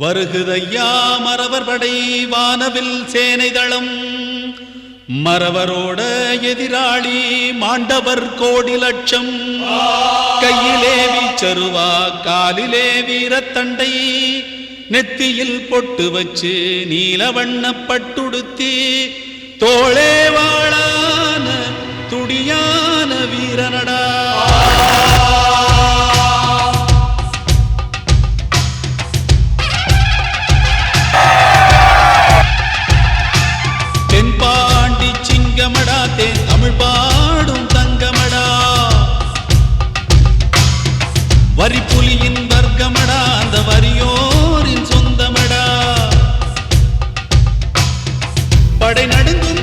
வருகுதையா மரவர் படை வானவில் சேனைதளம். மரவரோட எதிராளி மாண்டவர் கோடி லட்சம் கையிலே வீச்சருவா காலிலே வீரத்தண்டை. நெத்தியில் பொட்டு வச்சு நீல வண்ண பட்டுடுத்தி தோளே வரி புலியின் வர்க்கமடா அந்த வரியோரின் சொந்தமடா. படை நடுங்கும்